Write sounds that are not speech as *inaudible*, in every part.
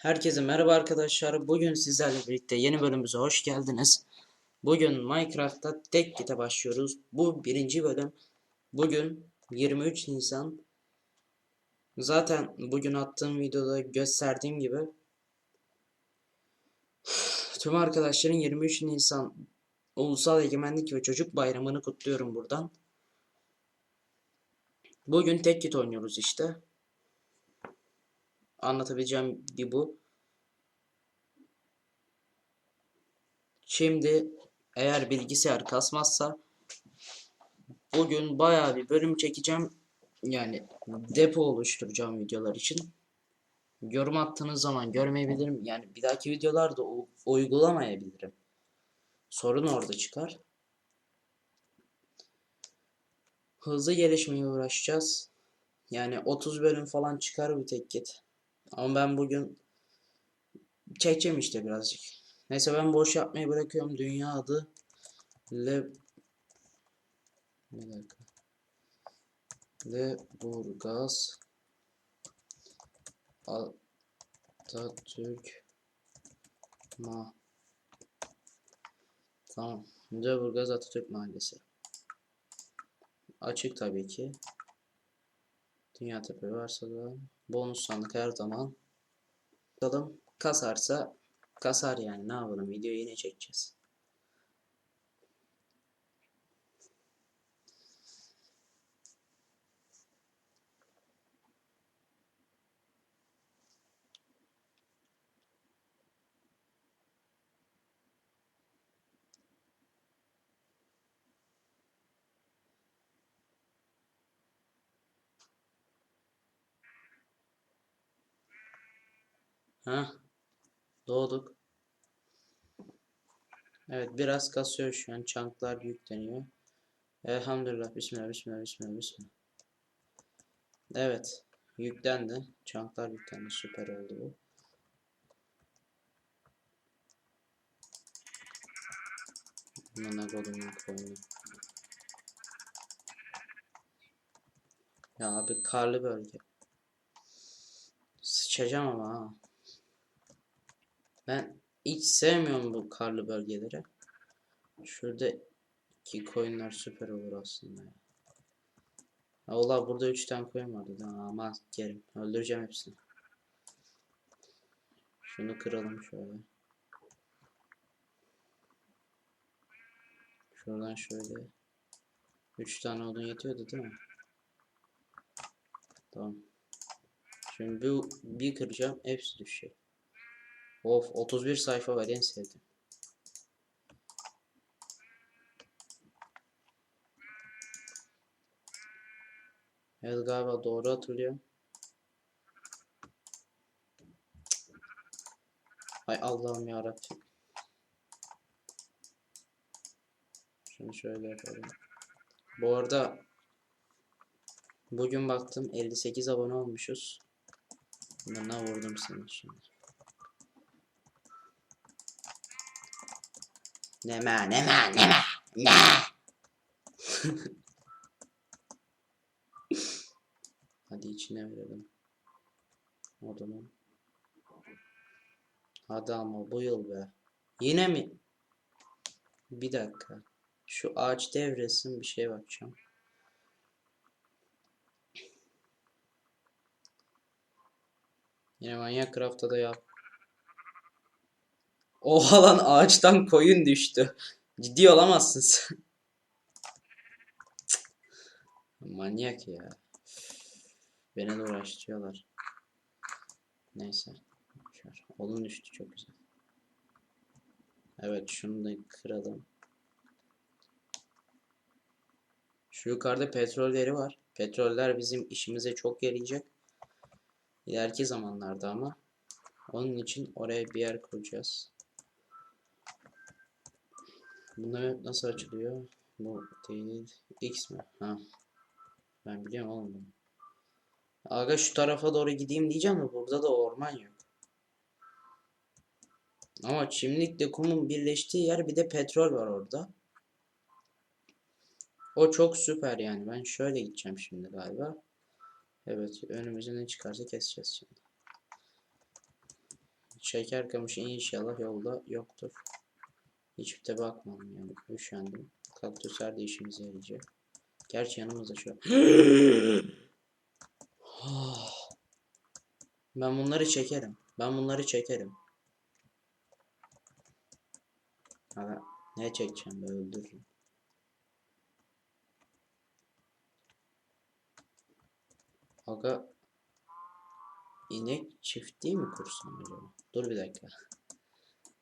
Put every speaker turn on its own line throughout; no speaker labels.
Herkese merhaba arkadaşlar. Bugün sizlerle birlikte yeni bölümümüze hoş geldiniz. Bugün Minecraft'ta tek gite başlıyoruz. Bu birinci bölüm. Bugün 23 Nisan. Zaten bugün attığım videoda gösterdiğim gibi tüm arkadaşların 23 Nisan Ulusal Egemenlik ve Çocuk Bayramı'nı kutluyorum buradan. Bugün tek git oynuyoruz işte. Anlatabileceğim bir bu. Şimdi eğer bilgisayar kasmazsa bugün bayağı bir bölüm çekeceğim. Yani depo oluşturacağım videolar için. Yorum attığınız zaman görmeyebilirim. Yani bir dahaki videolarda uygulamayabilirim. Sorun orada çıkar. Hızlı gelişmeye uğraşacağız. Yani 30 bölüm falan çıkar bir tek git. Ama ben bugün çekeceğim işte birazcık. Neyse ben boş yapmayı bırakıyorum. Dünya adı Le bir dakika. Leburgaz Atatürk Ma Tamam. Leburgaz Atatürk Mahallesi. Açık tabii ki. Dünya tepe varsa da bonus sandık her zaman. Bakalım kasarsa kasar yani ne yapalım video yine çekeceğiz. Ha doğduk. Evet biraz kasıyor şu an. Çanklar yükleniyor. Elhamdülillah. Bismillah, bismillah, bismillah, bismillah. Evet. Yüklendi. Çanklar yüklendi. Süper oldu bu. Buna kodumun koyunu. Ya abi karlı bölge. Sıçacağım ama ha. Ben hiç sevmiyorum bu karlı bölgeleri. Şurada iki koyunlar süper olur aslında ya. Ola burada üç tane koyun vardı ama yerim. Öldüreceğim hepsini. Şunu kıralım şöyle. Şuradan şöyle. Üç tane odun yetiyordu değil mi? Tamam. Şimdi bu bir kıracağım hepsi düşecek. Of 31 sayfa var en sevdiğim. Evet galiba doğru hatırlıyorum. Ay Allah'ım ya Şunu şöyle yapalım. Bu arada bugün baktım 58 abone olmuşuz. Buna vurdum seni şimdi. Neme neme neme ne? *laughs* Hadi içine verelim. Odunu. Hadi ama bu yıl be. Yine mi? Bir dakika. Şu ağaç devresin bir şeye bakacağım. Yine manyak craft'ta da yap. Oha lan ağaçtan koyun düştü. Ciddi olamazsın sen. Cık. Manyak ya. Beni de uğraştırıyorlar. Neyse. Odun düştü çok güzel. Evet şunu da kıralım. Şu yukarıda petrolleri var. Petroller bizim işimize çok yarayacak. İleriki zamanlarda ama. Onun için oraya bir yer kuracağız. Bunlar nasıl açılıyor? Bu değil. X mi? Ha. Ben biliyorum oğlum bunu. Aga şu tarafa doğru gideyim diyeceğim de burada da orman yok. Ama çimlikle kumun birleştiği yer bir de petrol var orada. O çok süper yani. Ben şöyle gideceğim şimdi galiba. Evet önümüze ne çıkarsa keseceğiz şimdi. Şeker kamışı inşallah yolda yoktur. Hiç de bakmadım yani. Üşendim. Kaktüsler de işimize yarayacak. Gerçi yanımızda şu. *gasps* ben bunları çekerim. Ben bunları çekerim. Aga, ne çekeceğim be öldürürüm. Aga inek çiftliği mi kursam acaba? Dur bir dakika.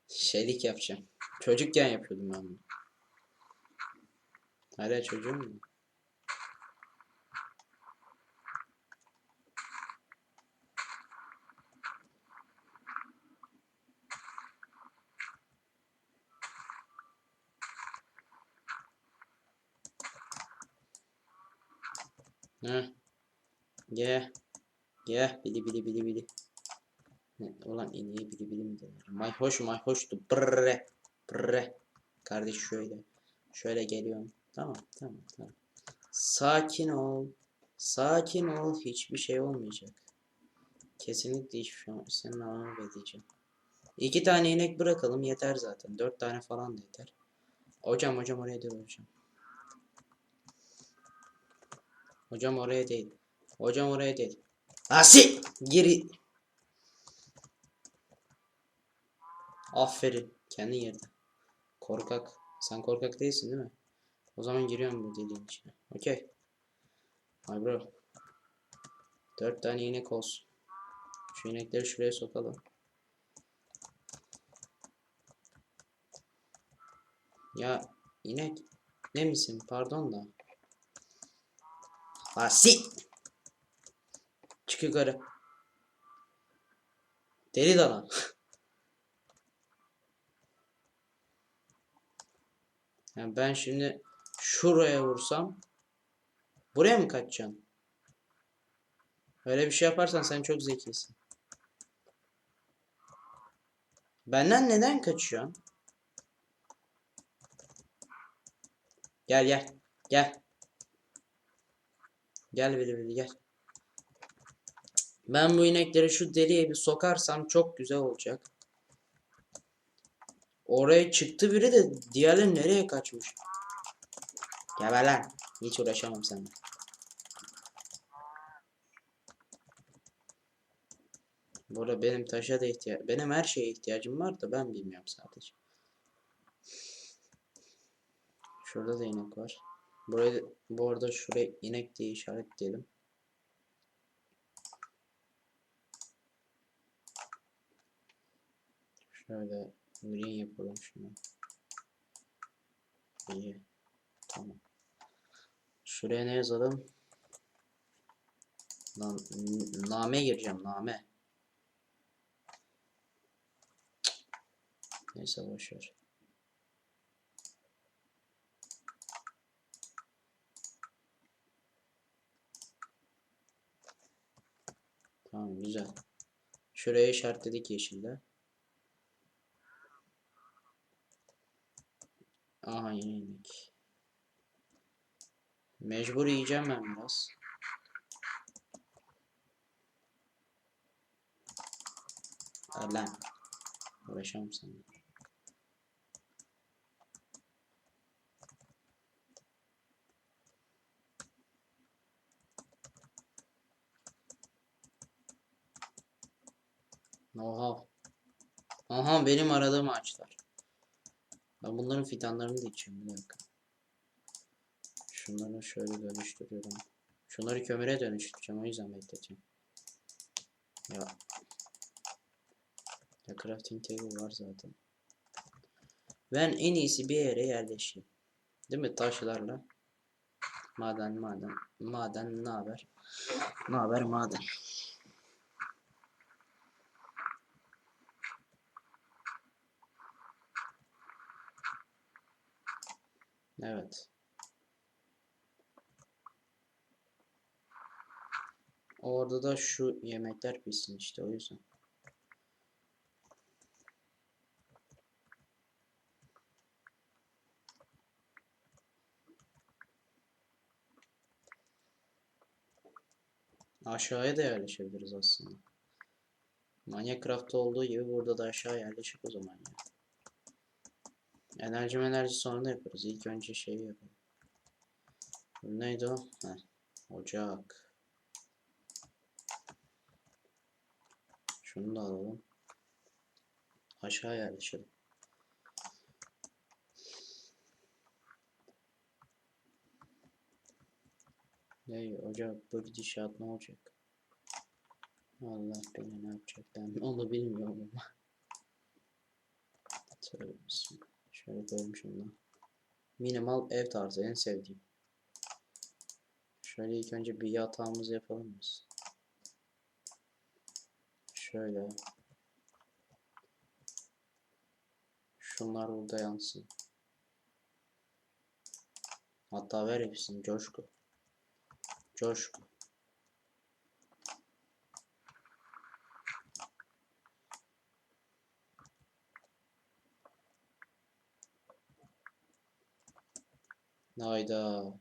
Şeylik yapacağım. Çocukken yapıyordum ben bunu. Hala çocuğum mu? Heh. Gel. Gel. Bili bili bili bili. Ulan ineği bili bili mi denir? Mayhoş mayhoştu. Brrre. Brrre. Kardeş şöyle. Şöyle geliyorum. Tamam tamam tamam. Sakin ol. Sakin ol. Hiçbir şey olmayacak. Kesinlikle hiçbir şey olmayacak. Senin ananı vereceğim. İki tane inek bırakalım yeter zaten. Dört tane falan da yeter. Hocam hocam oraya dur hocam. Hocam oraya değil. Hocam oraya değil. Asi! Geri. Aferin. Kendi yerde. Korkak. Sen korkak değilsin değil mi? O zaman giriyorum bu deliğin içine. Okey. Hay bro. Dört tane inek olsun. Şu inekleri şuraya sokalım. Ya inek ne misin? Pardon da. Asi. Çık yukarı. Deli dana. *laughs* Yani ben şimdi şuraya vursam buraya mı kaçacaksın? Öyle bir şey yaparsan sen çok zekisin. Benden neden kaçıyorsun? Gel gel. Gel. Gel bili bili gel. Ben bu inekleri şu deliğe bir sokarsam çok güzel olacak. Oraya çıktı biri de diğerleri nereye kaçmış? Geber lan. Hiç uğraşamam seninle. Burada benim taşa da ihtiyaç, benim her şeye ihtiyacım var da ben bilmiyorum sadece. Şurada da inek var. Buraya bu arada şuraya inek diye işaretleyelim. Şöyle green yapalım şunu. İyi. Tamam. Şuraya ne yazalım? Lan name gireceğim name. Neyse boşver. Tamam güzel. Şuraya işaretledik yeşilde. Aha inek. Mecbur yiyeceğim ben biraz. Lan. Uğraşamam seninle. Oha. Aha benim aradığım ağaçlar. Ben bunların fidanlarını da içiyorum bir dakika. Şunları şöyle dönüştürüyorum. Şunları kömüre dönüştüreceğim o yüzden bekleteceğim. Ya. Ya crafting table var zaten. Ben en iyisi bir yere yerleşeyim. Değil mi taşlarla? Maden maden. Maden ne haber? Ne haber maden? Evet. Orada da şu yemekler pişsin işte o yüzden. Aşağıya da yerleşebiliriz aslında. Minecraft'ta olduğu gibi burada da aşağı yerleşik o zaman ya. Enerji enerji sonra da yaparız. İlk önce şeyi yapalım. Neydi o? Heh. Ocak. Şunu da alalım. Aşağı yerleşelim. Ne ocak bu gidişat ne olacak? Allah bilir ne yapacak ben onu bilmiyorum ama. Tövbe bismillah. Şöyle şunu da. Minimal ev tarzı en sevdiğim. Şöyle ilk önce bir yatağımızı yapalım biz. Şöyle. Şunlar burada yansın. Hatta ver hepsini coşku. Coşku. Hayda.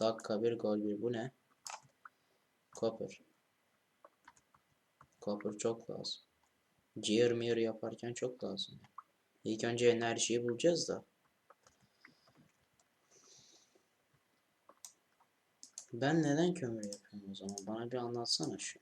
Dakika bir gol bir. Bu ne? Copper. Copper çok lazım. Ciğer mir yaparken çok lazım. İlk önce enerjiyi bulacağız da. Ben neden kömür yapıyorum o zaman? Bana bir anlatsana şu.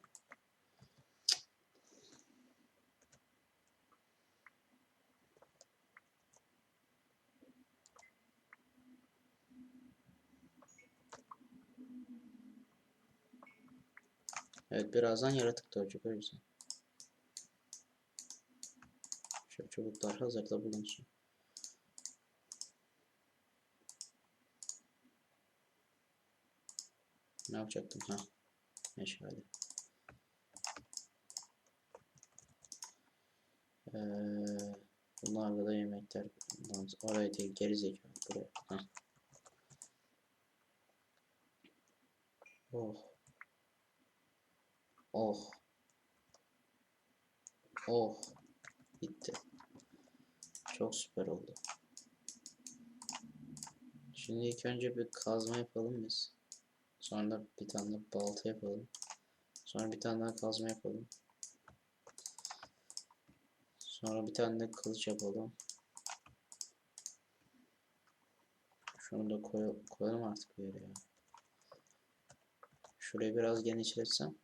Evet birazdan yaratık doğacak o yüzden. Şu çubuklar hazırda bulunsun. Ne yapacaktım ha? Meşale. Ee, bunlarla da yemekler. Oraya değil geri zekalı buraya. Ha. Oh. Oh. Oh. Bitti. Çok süper oldu. Şimdi ilk önce bir kazma yapalım biz. Sonra bir tane balta yapalım. Sonra bir tane daha kazma yapalım. Sonra bir tane de kılıç yapalım. Şunu da koy koyalım artık bir yere ya. Şurayı biraz genişletsem.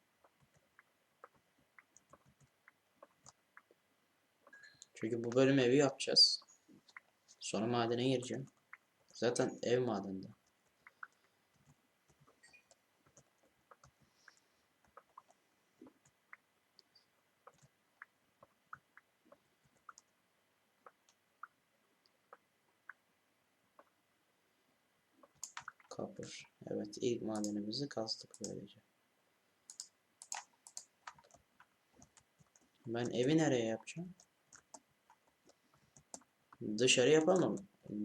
Çünkü bu bölüm evi yapacağız. Sonra madene gireceğim. Zaten ev madende. Kapır. Evet ilk madenimizi kastık böylece. Ben evi nereye yapacağım? Dışarı yapamam.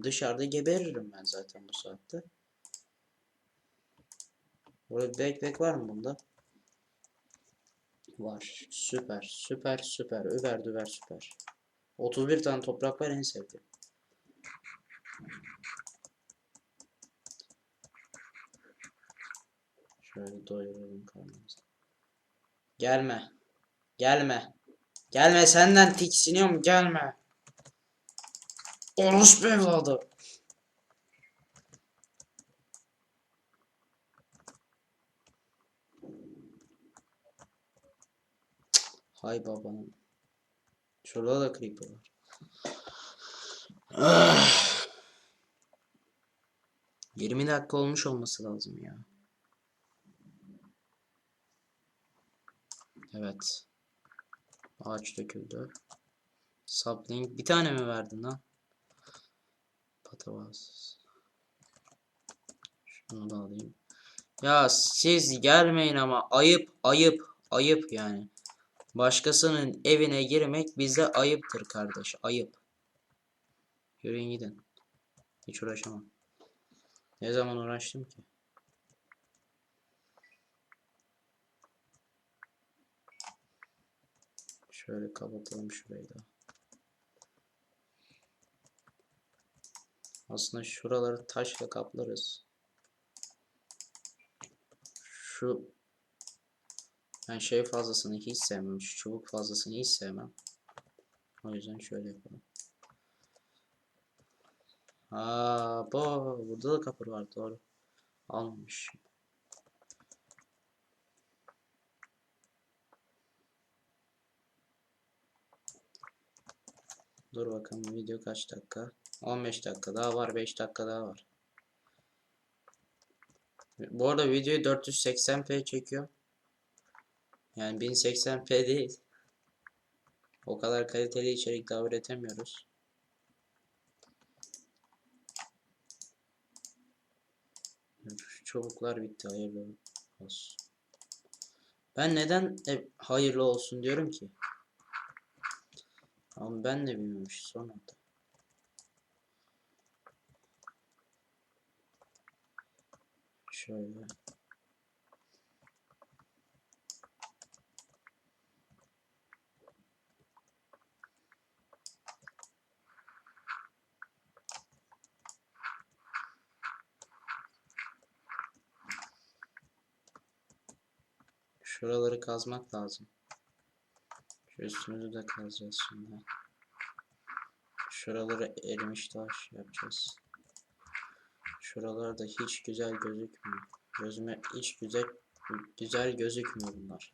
Dışarıda geberirim ben zaten bu saatte. Burada bir backpack var mı bunda? Var. Süper. Süper süper. Över düver süper. 31 tane toprak var en sevdiğim. Şöyle doyuralım karnımızı. Gelme. Gelme. Gelme senden tiksiniyorum gelme. Orospu evladı. Hay babanın. Şurada da creeper var. *sighs* Ah. 20 dakika olmuş olması lazım ya. Evet. Ağaç döküldü. Sapling bir tane mi verdin lan? Patavas. Şunu da alayım. Ya siz gelmeyin ama ayıp ayıp ayıp yani. Başkasının evine girmek bize ayıptır kardeş ayıp. Yürüyün gidin. Hiç uğraşamam. Ne zaman uğraştım ki? Şöyle kapatalım şurayı da. Aslında şuraları taşla kaplarız. Şu Ben şey fazlasını hiç sevmem. Şu çubuk fazlasını hiç sevmem. O yüzden şöyle yapalım. Aa, bu burada da kapır var doğru. Almamış. Dur bakalım video kaç dakika? 15 dakika daha var 5 dakika daha var. Bu arada videoyu 480p çekiyor. Yani 1080p değil. O kadar kaliteli içerik daha üretemiyoruz. Çubuklar bitti hayırlı olsun. Ben neden hep hayırlı olsun diyorum ki? Ama ben de bilmiyormuş son anda. Şöyle. Şuraları kazmak lazım. Şu üstümüzü de kazacağız şimdi. Şuraları erimiş taş yapacağız. Şuralar da hiç güzel gözükmüyor. Gözüme hiç güzel güzel gözükmüyor bunlar.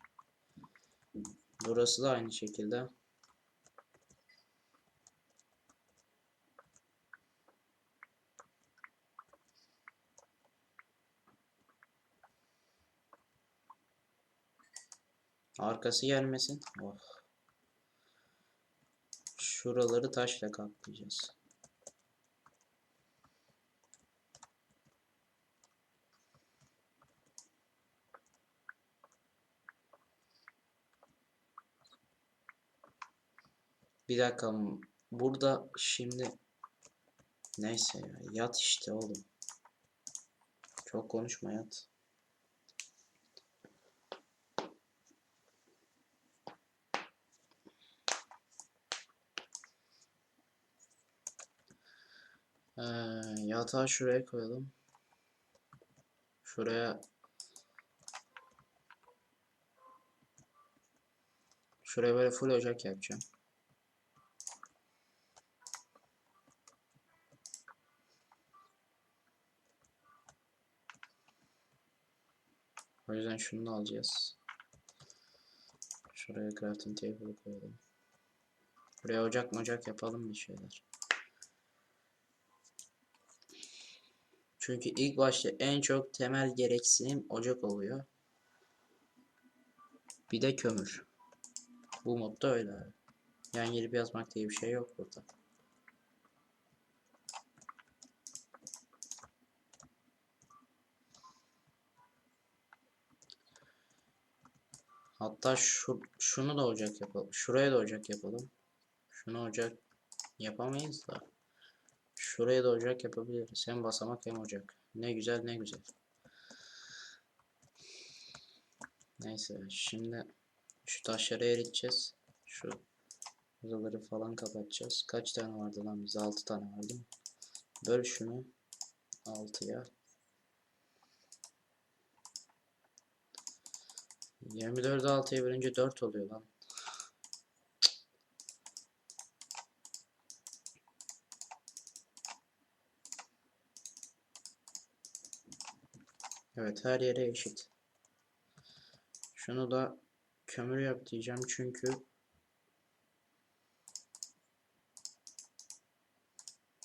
Burası da aynı şekilde. Arkası gelmesin. Oh. Şuraları taşla kaplayacağız. Bir dakika burada şimdi neyse ya yat işte oğlum. Çok konuşma yat. Ee, yatağı şuraya koyalım. Şuraya Şuraya böyle full ocak yapacağım. O yüzden şunu alacağız. Şuraya crafting table koyalım. Buraya ocak ocak yapalım bir şeyler. Çünkü ilk başta en çok temel gereksinim ocak oluyor. Bir de kömür. Bu modda öyle abi. Yan gelip yazmak diye bir şey yok burada. Hatta şu, şunu da ocak yapalım. Şuraya da ocak yapalım. Şunu ocak yapamayız da. Şuraya da ocak yapabiliriz. Hem basamak hem ocak. Ne güzel ne güzel. Neyse şimdi şu taşları eriteceğiz. Şu buraları falan kapatacağız. Kaç tane vardı lan bize? 6 tane vardı? Böl şunu 6'ya. 24'ü 6'ya bölünce 4 oluyor lan. Evet her yere eşit. Şunu da kömür yap diyeceğim çünkü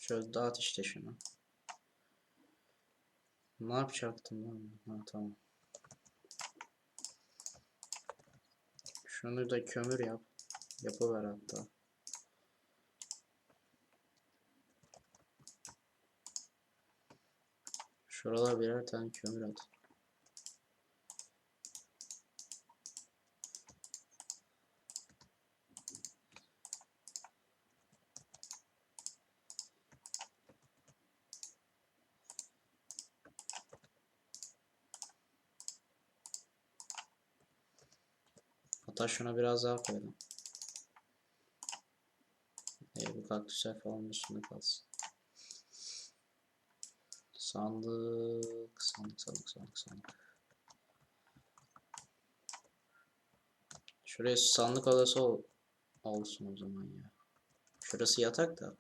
Şöyle dağıt işte şunu. Ne yapacaktım lan? Ha tamam. Şunu da kömür yap. Yapıver hatta. Şuralara birer tane kömür at. Hatta şuna biraz daha koyalım. Ee, bu kaktüsler falan üstünde kalsın. Sandık, sandık, sandık, sandık, sandık. Şuraya sandık odası ol olsun o zaman ya. Şurası yatak da.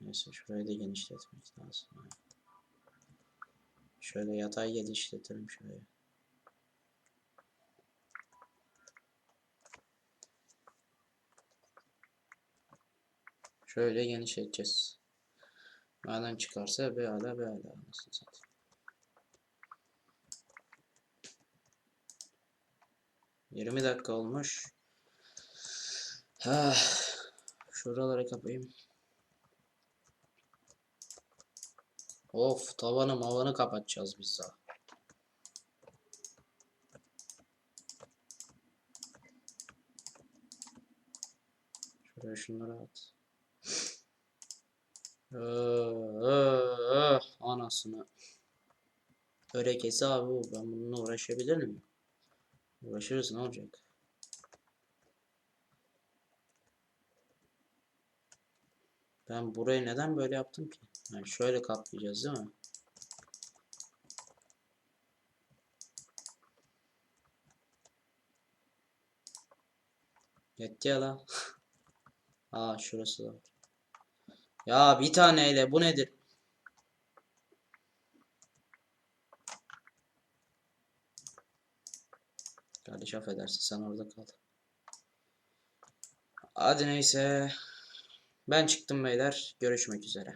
Neyse şurayı da genişletmek lazım. Şöyle yatağı genişletirim şuraya. Şöyle genişleteceğiz. Nereden çıkarsa be ala be ala anasını satayım. Yirmi dakika olmuş. Ha, şuraları kapayım. Of tavanı mavanı kapatacağız biz daha. Şuraya şunları at. Öh, öh, öh, anasını. Örekesi abi bu. Ben bununla uğraşabilir miyim? Uğraşırız ne olacak? Ben burayı neden böyle yaptım ki? Yani şöyle kaplayacağız değil mi? Yetti ya la. *laughs* Aa şurası da var. Ya bir taneyle bu nedir? Kardeş affedersin sen orada kal. Hadi neyse. Ben çıktım beyler. Görüşmek üzere.